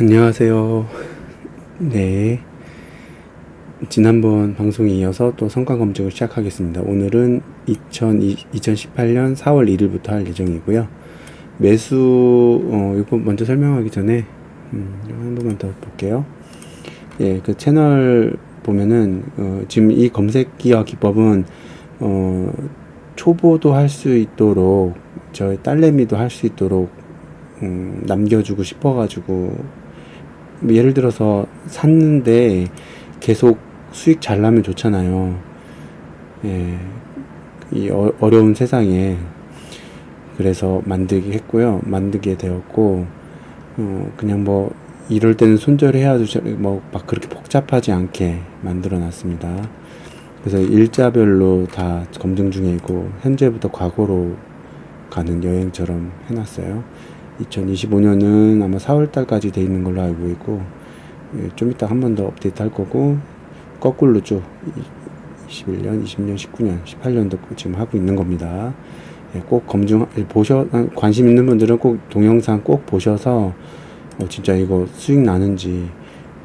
안녕하세요. 네. 지난번 방송에 이어서 또 성과 검증을 시작하겠습니다. 오늘은 2020, 2018년 4월 1일부터 할 예정이고요. 매수, 어, 이거 먼저 설명하기 전에, 음, 한 번만 더 볼게요. 예, 그 채널 보면은, 어, 지금 이 검색기와 기법은, 어, 초보도 할 수 있도록, 저희 딸내미도 할 수 있도록, 음, 남겨주고 싶어가지고, 뭐 예를 들어서 샀는데 계속 수익 잘 나면 좋잖아요. 예, 이 어, 어려운 세상에 그래서 만들게 했고요. 만들게 되었고, 어, 그냥 뭐 이럴 때는 손절해야 뭐 막 그렇게 복잡하지 않게 만들어 놨습니다. 그래서 일자별로 다 검증 중에 있고 현재부터 과거로 가는 여행처럼 해놨어요. 2025년은 아마 4월달까지 돼 있는 걸로 알고 있고 예, 좀 이따 한 번 더 업데이트 할 거고 거꾸로 쭉 21년, 20년, 19년, 18년도 지금 하고 있는 겁니다. 예, 꼭 검증 보셔 관심 있는 분들은 꼭 동영상 꼭 보셔서 어, 진짜 이거 수익 나는지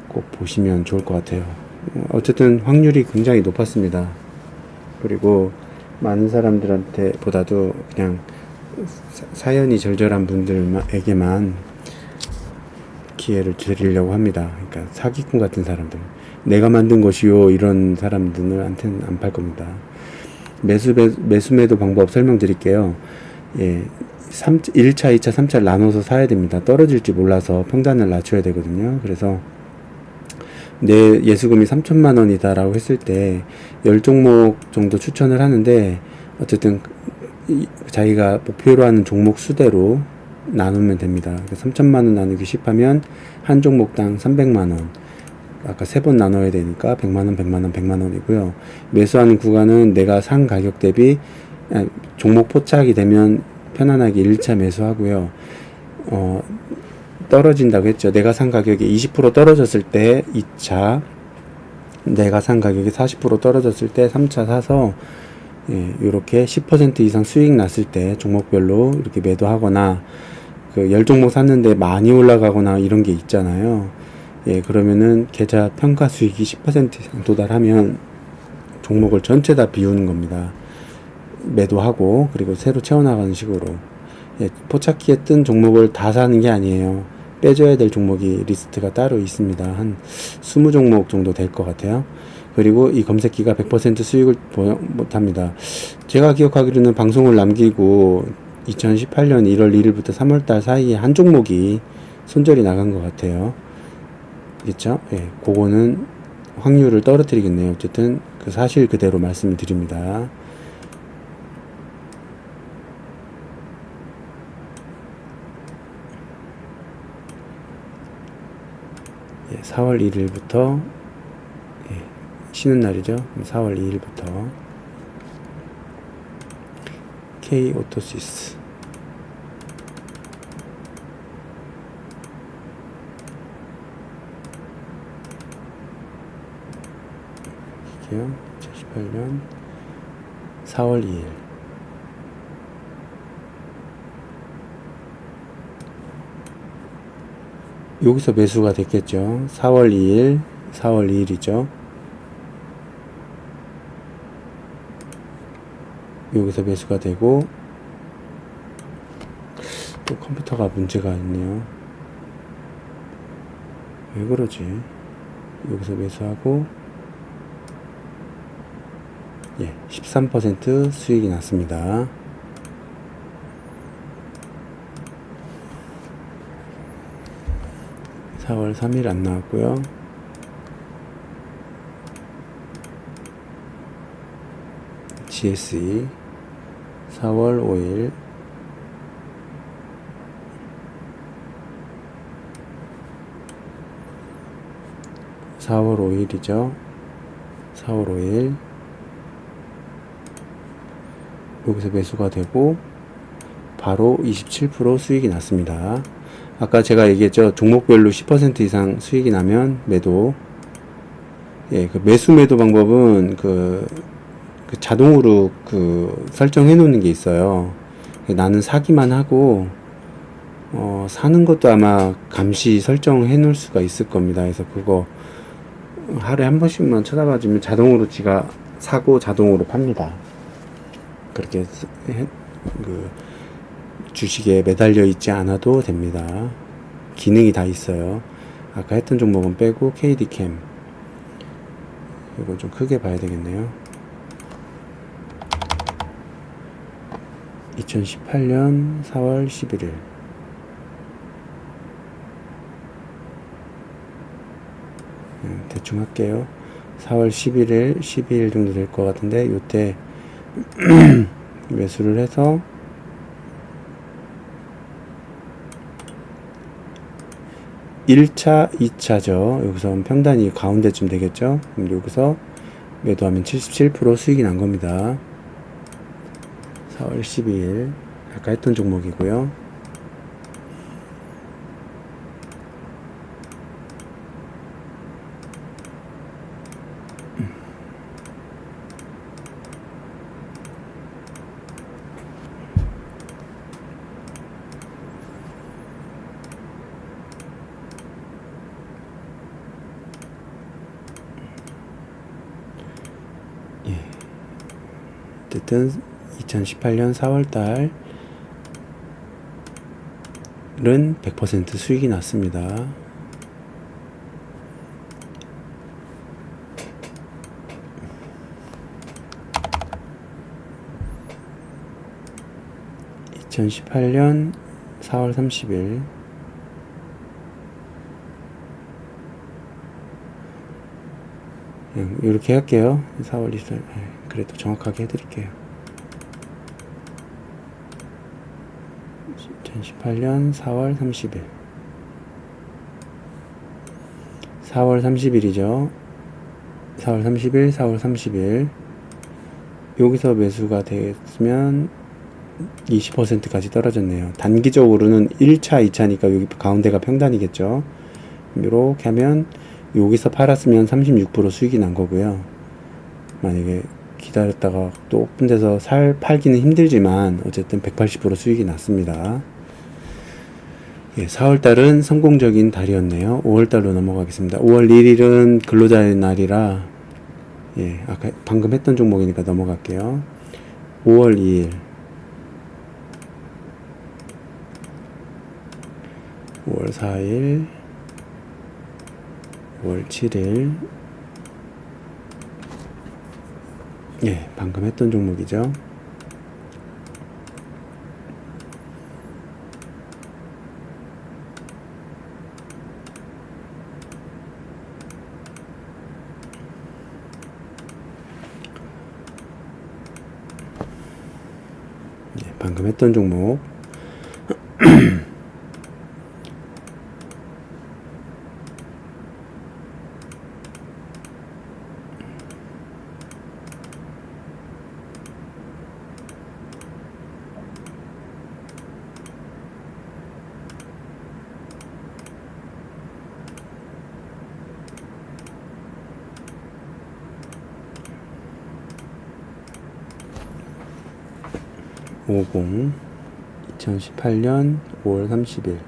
꼭 보시면 좋을 것 같아요. 어, 어쨌든 확률이 굉장히 높았습니다. 그리고 많은 사람들한테 보다도 그냥 사- 사연이 절절한 분들에게만 기회를 드리려고 합니다. 그러니까 사기꾼 같은 사람들. 내가 만든 것이요. 이런 사람들한테는 안 팔 겁니다. 매수, 매, 매수 매도 방법 설명드릴게요. 예. 3, 1차, 2차, 3차를 나눠서 사야 됩니다. 떨어질지 몰라서 평단을 낮춰야 되거든요. 그래서 내 예수금이 3천만 원이다라고 했을 때 10종목 정도 추천을 하는데 어쨌든 이- 자기가 목표로 하는 종목 수대로 나누면 됩니다. 3천만 원 나누기 10 하면 한 종목당 300만 원. 아까 세 번 나눠야 되니까 100만 원, 100만 원, 100만 원이고요. 매수하는 구간은 내가 산 가격 대비 아, 종목 포착이 되면 편안하게 1차 매수하고요. 어, 떨어진다고 했죠. 내가 산 가격이 20% 떨어졌을 때 2차, 내가 산 가격이 40% 떨어졌을 때 3차 사서 예, 요렇게 10% 이상 수익 났을 때 종목별로 이렇게 매도하거나 그 10종목 샀는데 많이 올라가거나 이런 게 있잖아요. 예, 그러면은 계좌 평가 수익이 10% 이상 도달하면 종목을 전체 다 비우는 겁니다. 매도하고 그리고 새로 채워나가는 식으로 예, 포착기에 뜬 종목을 다 사는 게 아니에요. 빼줘야 될 종목이 리스트가 따로 있습니다. 한 20종목 정도 될 것 같아요. 그리고 이 검색기가 100% 수익을 보- 못합니다. 제가 기억하기로는 방송을 남기고 2018년 1월 1일부터 3월달 사이에 한 종목이 손절이 나간 것 같아요. 그렇죠? 예, 그거는 확률을 떨어뜨리겠네요. 어쨌든 그 사실 그대로 말씀을 드립니다. 예, 4월 1일부터 예, 쉬는 날이죠. 4월 2일부터 K 오토시스 이게요. 2018년 4월 2일 여기서 매수가 됐겠죠. 4월 2일, 4월 2일이죠. 여기서 매수가 되고 또 컴퓨터가 문제가 있네요. 왜 그러지? 여기서 매수하고 예, 13% 수익이 났습니다. 사월 3일 안 나왔고요. GSE 4월 5일 사월 5일이죠. 4월 5일 여기서 매수가 되고 바로 27% 수익이 났습니다. 아까 제가 얘기했죠. 종목별로 10% 이상 수익이 나면 매도. 예, 그 매수 매도 방법은 그, 그 자동으로 그 설정해 놓는 게 있어요. 나는 사기만 하고 어, 사는 것도 아마 감시 설정해 놓을 수가 있을 겁니다. 그래서 그거 하루에 한 번씩만 쳐다봐 주면 자동으로 지가 사고 자동으로 팝니다. 그렇게 스- 해- 그 주식에 매달려 있지 않아도 됩니다. 기능이 다 있어요. 아까 했던 종목은 빼고 KD캠 이거 좀 크게 봐야 되겠네요. 2018년 4월 11일 음, 대충 할게요. 4월 11일, 12일 정도 될 것 같은데 요때 매수를 해서 일차이차죠 여기서 평단이 가운데쯤 되겠죠? 여기서 매도하면 77% 수익이 난 겁니다. 4월 12일 아까 했던 종목이고요. 어쨌든 2018년 4월 달 은 100% 수익이 났습니다. (2018년 4월 30일) 그냥 이렇게 할게요. 4월 24일. 그래도 정확하게 해드릴게요. 2018년 4월 30일. 4월 30일이죠. 4월 30일, 4월 30일. 여기서 매수가 됐으면 20%까지 떨어졌네요. 단기적으로는 1차, 2차니까 여기 가운데가 평단이겠죠. 이렇게 하면 여기서 팔았으면 36% 수익이 난 거고요. 만약에 기다렸다가 또 오픈돼서 살 팔기는 힘들지만 어쨌든 180% 수익이 났습니다. 예, 4월 달은 성공적인 달이었네요. 5월 달로 넘어가겠습니다. 5월 1일은 근로자의 날이라 예, 아까 방금 했던 종목이니까 넘어갈게요. 5월 2일 5월 4일 5월 7일 예, 방금 했던 종목이죠. 했던 종목. 오공 2018년 5월 30일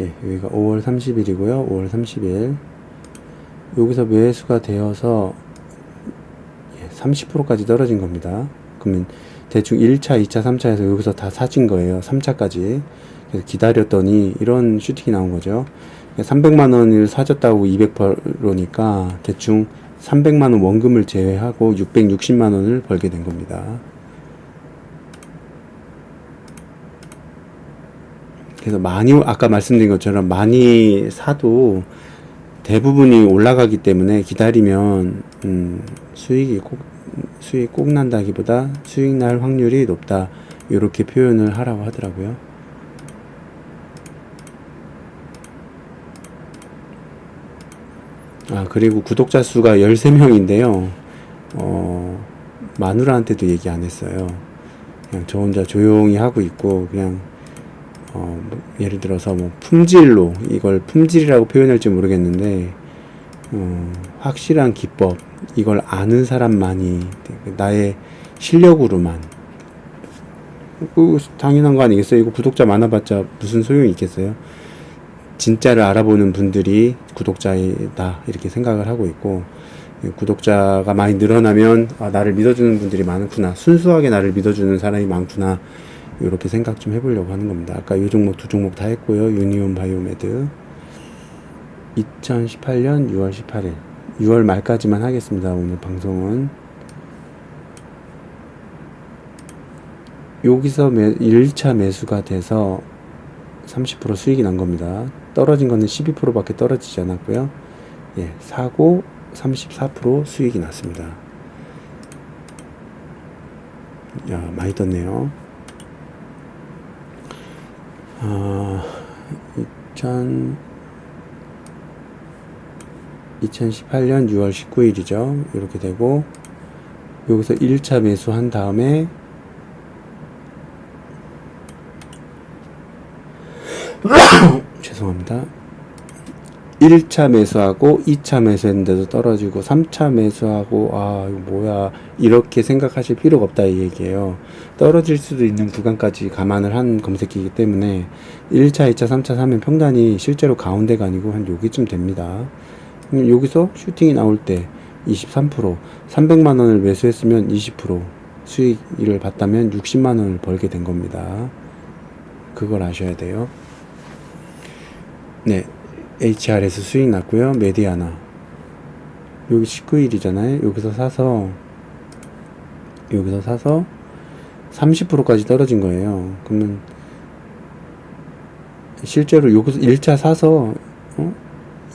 예, 여기가 5월 30일이고요. 5월 30일 여기서 매수가 되어서 예, 30%까지 떨어진 겁니다. 그러면 대충 1차, 2차, 3차에서 여기서 다 사진 거예요. 3차까지. 그래서 기다렸더니 이런 슈팅이 나온 거죠. 300만 원을 사줬다고 200%니까 대충 300만 원 원금을 제외하고 660만 원을 벌게 된 겁니다. 그래서 많이 아까 말씀드린 것처럼 많이 사도 대부분이 올라가기 때문에 기다리면 음, 수익이 꼭 수익 꼭 난다기보다 수익 날 확률이 높다 이렇게 표현을 하라고 하더라고요. 아 그리고 구독자 수가 13명인데요. 어, 마누라한테도 얘기 안 했어요. 그냥 저 혼자 조용히 하고 있고 그냥 어, 뭐 예를 들어서 뭐 품질로 이걸 품질이라고 표현할지 모르겠는데 어, 확실한 기법 이걸 아는 사람만이 나의 실력으로만 그 당연한 거 아니겠어요? 이거 구독자 많아봤자 무슨 소용이 있겠어요? 진짜를 알아보는 분들이 구독자이다 이렇게 생각을 하고 있고 구독자가 많이 늘어나면 아, 나를 믿어주는 분들이 많구나 순수하게 나를 믿어주는 사람이 많구나 이렇게 생각 좀 해보려고 하는 겁니다. 아까 이 종목 두 종목 다 했고요. 유니온 바이오메드 2018년 6월 18일 6월 말까지만 하겠습니다. 오늘 방송은 여기서 매, 1차 매수가 돼서 30% 수익이 난 겁니다. 떨어진 거는 12%밖에 떨어지지 않았고요. 예, 사고 34% 수익이 났습니다. 야, 많이 떴네요. 아, 2000, 2018년 6월 19일이죠. 이렇게 되고, 여기서 1차 매수한 다음에, 죄송합니다. 1차 매수하고 2차 매수했는데도 떨어지고 3차 매수하고 아 이거 뭐야 이렇게 생각하실 필요가 없다 이 얘기예요. 떨어질 수도 있는 구간까지 감안을 한 검색기이기 때문에 1차 2차 3차 3면 평단이 실제로 가운데가 아니고 한 여기쯤 됩니다. 여기서 슈팅이 나올 때 23% 300만 원을 매수했으면 20% 수익을 봤다면 60만 원을 벌게 된 겁니다. 그걸 아셔야 돼요. 네 HR에서 수익 났고요. 메디아나. 여기 19일이잖아요. 여기서 사서 여기서 사서 30%까지 떨어진 거예요. 그러면 실제로 여기서 1차 사서 어?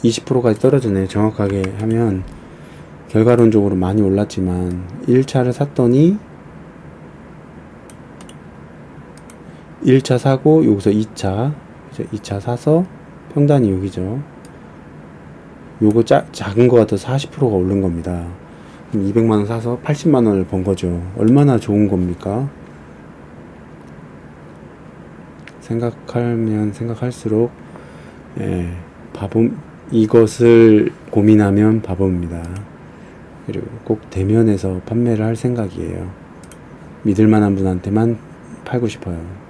20%까지 떨어졌네요. 정확하게 하면 결과론적으로 많이 올랐지만 1차를 샀더니 1차 사고 여기서 2차 2차 사서 평단이 여기죠. 요거 짜, 작은 거 같아서 40%가 오른 겁니다. 200만 원 사서 80만 원을 번 거죠. 얼마나 좋은 겁니까? 생각하면 생각할수록, 예, 바보, 이것을 고민하면 바보입니다. 그리고 꼭 대면에서 판매를 할 생각이에요. 믿을 만한 분한테만 팔고 싶어요.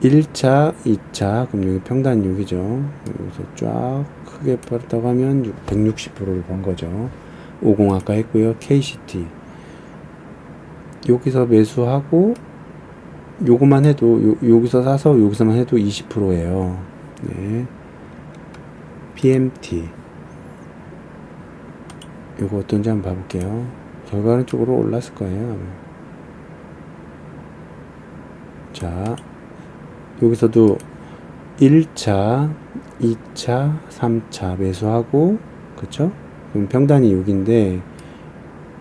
1차, 2차, 그럼 여기 평단 6이죠. 여기서 쫙 크게 빠르다고 하면 160%를 본 거죠. 50 아까 했고요. KCT. 여기서 매수하고, 요거만 해도, 요, 여기서 사서 여기서만 해도 20%예요. 네. PMT. 요거 어떤지 한번 봐볼게요. 결과는 쪽으로 올랐을 거예요. 자. 여기서도 1차, 2차, 3차 매수하고 그쵸? 그럼 평단이 6인데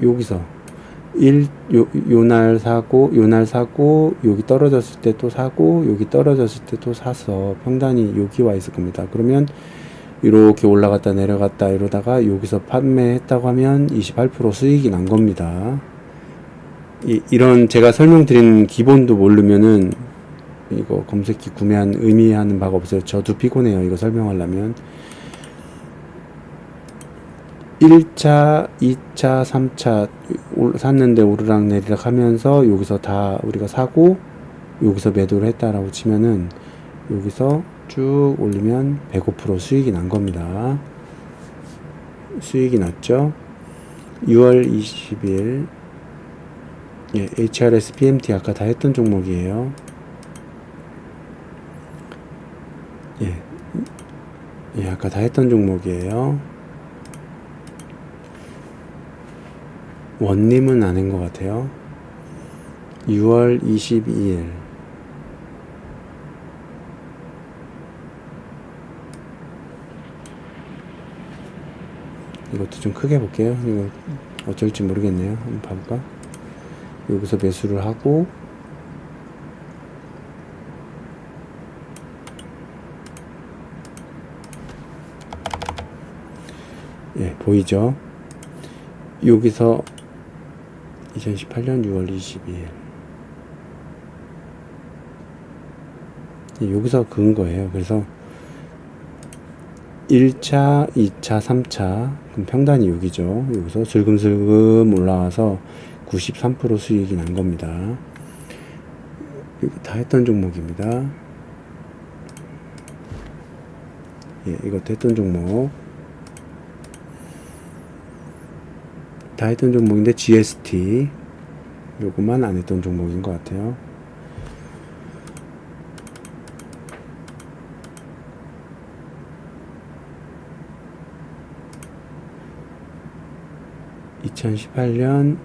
여기서 1, 요, 요날 사고, 요날 사고, 여기 떨어졌을 때 또 사고, 여기 떨어졌을 때 또 사서 평단이 여기 와 있을 겁니다. 그러면 이렇게 올라갔다 내려갔다 이러다가 여기서 판매했다고 하면 28% 수익이 난 겁니다. 이, 이런 제가 설명드린 기본도 모르면은 이거 검색기 구매한 의미하는 바가 없어요. 저도 피곤해요. 이거 설명하려면. 1차, 2차, 3차 샀는데 오르락 내리락 하면서 여기서 다 우리가 사고 여기서 매도를 했다라고 치면은 여기서 쭉 올리면 105% 수익이 난 겁니다. 수익이 났죠. 6월 20일 예, HRS PMT 아까 다 했던 종목이에요. 예, 아까 다 했던 종목이에요. 원님은 아닌 것 같아요. 6월 22일. 이것도 좀 크게 볼게요. 이거 어쩔지 모르겠네요. 한번 봐볼까? 여기서 매수를 하고, 예, 보이죠? 여기서 2018년 6월 22일. 예, 여기서 그은 거예요. 그래서 1차, 2차, 3차 그럼 평단이 6이죠. 여기서 슬금슬금 올라와서 93% 수익이 난 겁니다. 여기 다 했던 종목입니다. 예, 이것도 했던 종목. 다 했던 종목인데 GST 요것만 안 했던 종목인 것 같아요. (2018년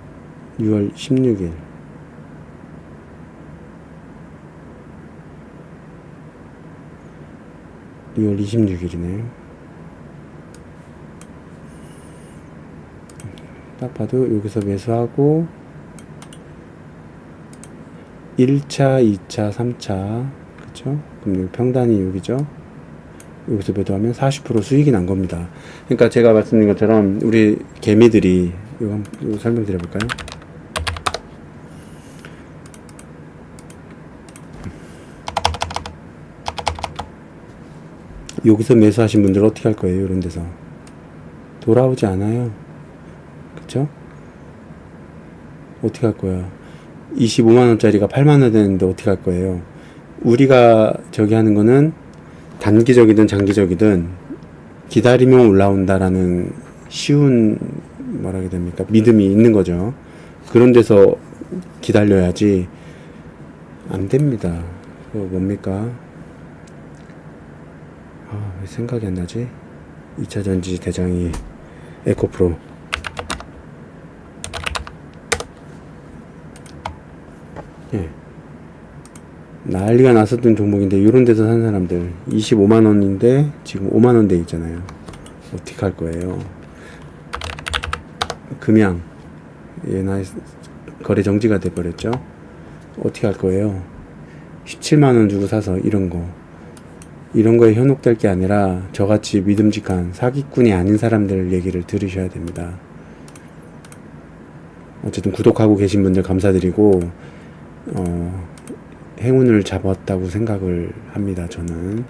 6월 16일) (6월 26일이네요) 딱 봐도 여기서 매수하고 1차, 2차, 3차 그쵸? 그럼 여기 평단이 여기죠? 여기서 매도하면 40% 수익이 난 겁니다. 그러니까 제가 말씀드린 것처럼 우리 개미들이 이거, 한- 이거 설명드려 볼까요? 여기서 매수하신 분들 어떻게 할 거예요? 이런 데서 돌아오지 않아요. 그쵸? 어떻게 할 거야? 25만 원짜리가 8만 원 되는데 어떻게 할 거예요? 우리가 저기 하는 거는 단기적이든 장기적이든 기다리면 올라온다라는 쉬운 해야 됩니까? 믿음이 있는 거죠. 그런 데서 기다려야지 안 됩니다. 그거 뭡니까? 아, 왜 생각이 안 나지? 2차 전지 대장이 에코프로 예. 난리가 났었던 종목인데 이런 데서 산 사람들 25만 원인데 지금 5만 원대 있잖아요. 어떻게 할 거예요? 금양 예나 거래 정지가 돼 버렸죠. 어떻게 할 거예요? 17만 원 주고 사서 이런 거 이런 거에 현혹될 게 아니라 저같이 믿음직한 사기꾼이 아닌 사람들 얘기를 들으셔야 됩니다. 어쨌든 구독하고 계신 분들 감사드리고 어, 행운을 잡았다고 생각을 합니다. 저는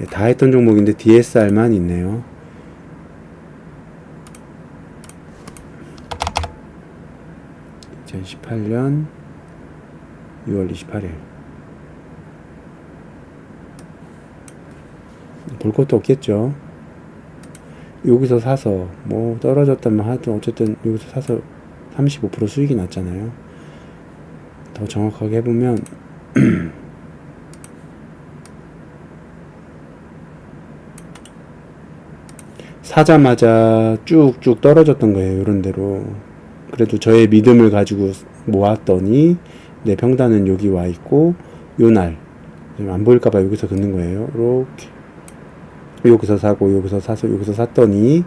예, 다 했던 종목인데 DSR만 있네요. (2018년 6월 28일) 볼 것도 없겠죠. 여기서 사서 뭐 떨어졌다면 하여튼 어쨌든 여기서 사서 35% 수익이 났잖아요. 더 정확하게 해보면 사자마자 쭉쭉 떨어졌던 거예요. 이런 대로. 그래도 저의 믿음을 가지고 모았더니 내 평단은 여기 와 있고 요 날 안 보일까봐 여기서 긋는 거예요. 이렇게 여기서 사고 여기서 사서 여기서 샀더니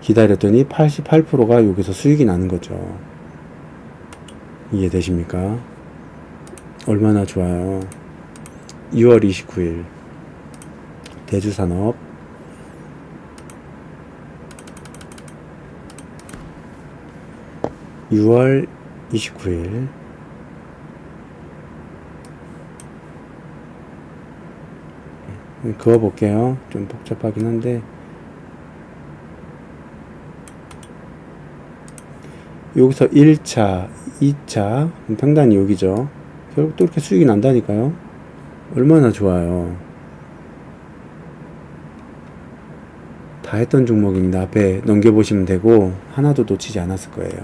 기다렸더니 88%가 여기서 수익이 나는 거죠. 이해되십니까? 얼마나 좋아요. 6월 29일 대주산업 (6월 29일) 그어 볼게요. 좀 복잡하긴 한데 여기서 1차, 2차 평단이 여기죠. 결국 또 이렇게 수익이 난다니까요. 얼마나 좋아요. 다 했던 종목입니다. 앞에 넘겨보시면 되고 하나도 놓치지 않았을 거예요.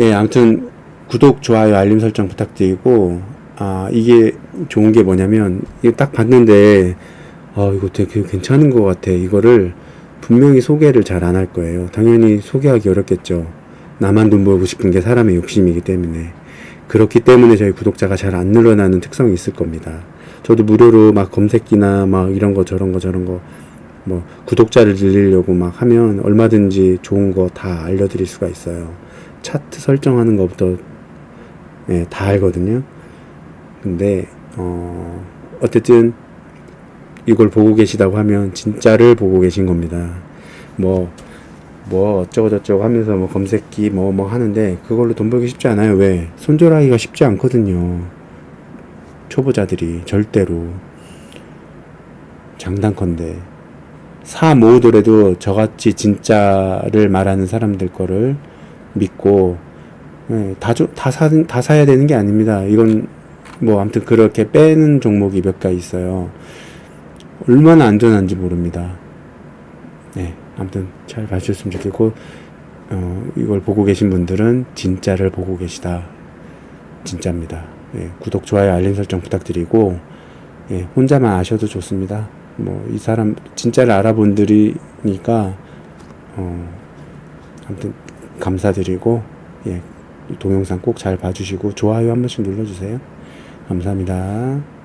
예, 아무튼 구독, 좋아요, 알림 설정 부탁드리고 아 이게 좋은 게 뭐냐면 이거 딱 봤는데 아 이거 되게 괜찮은 것 같아. 이거를 분명히 소개를 잘 안 할 거예요. 당연히 소개하기 어렵겠죠. 나만 돈 벌고 싶은 게 사람의 욕심이기 때문에 그렇기 때문에 저희 구독자가 잘 안 늘어나는 특성이 있을 겁니다. 저도 무료로 막 검색기나 막 이런 거 저런 거 저런 거 뭐 구독자를 늘리려고 막 하면 얼마든지 좋은 거 다 알려드릴 수가 있어요. 차트 설정하는 것부터 예, 다 알거든요. 근데 어 어쨌든 이걸 보고 계시다고 하면 진짜를 보고 계신 겁니다. 뭐 뭐 어쩌고 저쩌고 하면서 뭐 검색기 뭐뭐 하는데 그걸로 돈 벌기 쉽지 않아요. 왜? 손절하기가 쉽지 않거든요. 초보자들이 절대로 장단컨대 사 모으더라도 저같이 진짜를 말하는 사람들 거를 믿고 예, 다, 줘- 다, 사, 다 사야 되는 게 아닙니다. 이건 뭐 아무튼 그렇게 빼는 종목이 몇 가지 있어요. 얼마나 안전한지 모릅니다. 네, 아무튼 잘 봐주셨으면 좋겠고 어, 이걸 보고 계신 분들은 진짜를 보고 계시다. 진짜입니다. 예, 구독, 좋아요, 알림 설정 부탁드리고 예, 혼자만 아셔도 좋습니다. 뭐 이 사람 진짜를 알아본 들이니까 어, 아무튼 감사드리고 예, 동영상 꼭 잘 봐주시고 좋아요 한 번씩 눌러주세요. 감사합니다.